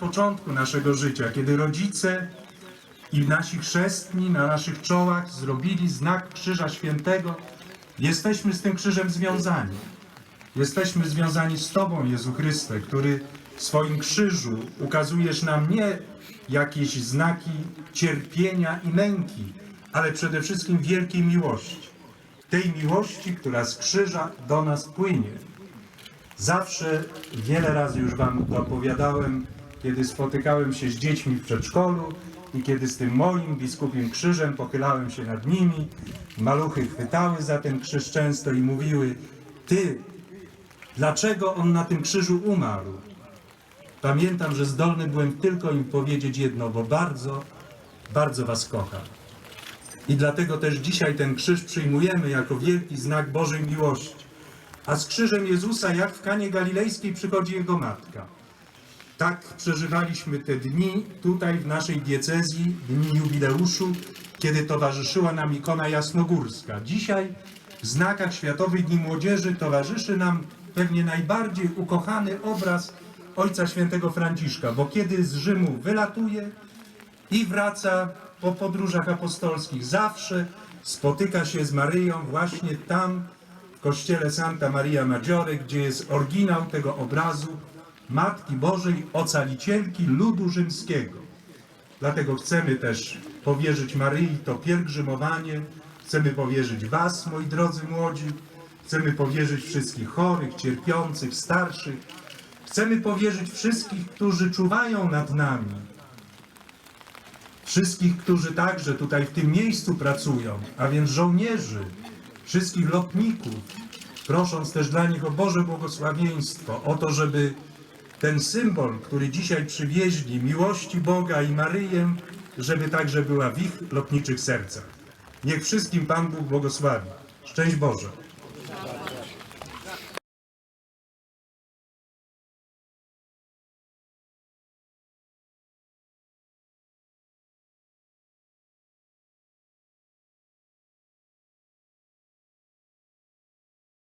początku naszego życia, kiedy rodzice i nasi chrzestni na naszych czołach zrobili znak Krzyża Świętego, jesteśmy z tym krzyżem związani. Jesteśmy związani z Tobą, Jezu Chryste, który w swoim krzyżu ukazujesz nam nie jakieś znaki cierpienia i męki, ale przede wszystkim wielkiej miłości. Tej miłości, która z krzyża do nas płynie. Zawsze, wiele razy już Wam to opowiadałem, kiedy spotykałem się z dziećmi w przedszkolu i kiedy z tym moim biskupim krzyżem pochylałem się nad nimi, maluchy chwytały za ten krzyż często i mówiły, Ty, dlaczego on na tym krzyżu umarł? Pamiętam, że zdolny byłem tylko im powiedzieć jedno, bo bardzo, bardzo Was kocham. I dlatego też dzisiaj ten krzyż przyjmujemy jako wielki znak Bożej miłości. A z krzyżem Jezusa, jak w Kanie Galilejskiej, przychodzi Jego Matka. Tak przeżywaliśmy te dni tutaj w naszej diecezji, dni jubileuszu, kiedy towarzyszyła nam ikona jasnogórska. Dzisiaj w znakach Światowych Dni Młodzieży towarzyszy nam pewnie najbardziej ukochany obraz Ojca Świętego Franciszka, bo kiedy z Rzymu wylatuje i wraca po podróżach apostolskich, zawsze spotyka się z Maryją właśnie tam, w kościele Santa Maria Maggiore, gdzie jest oryginał tego obrazu Matki Bożej, ocalicielki ludu rzymskiego. Dlatego chcemy też powierzyć Maryi to pielgrzymowanie, chcemy powierzyć Was, moi drodzy młodzi, chcemy powierzyć wszystkich chorych, cierpiących, starszych, chcemy powierzyć wszystkich, którzy czuwają nad nami, wszystkich, którzy także tutaj w tym miejscu pracują, a więc żołnierzy, wszystkich lotników, prosząc też dla nich o Boże błogosławieństwo, o to, żeby ten symbol, który dzisiaj przywieźli, miłości Boga i Maryję, żeby także była w ich lotniczych sercach. Niech wszystkim Pan Bóg błogosławi. Szczęść Boże.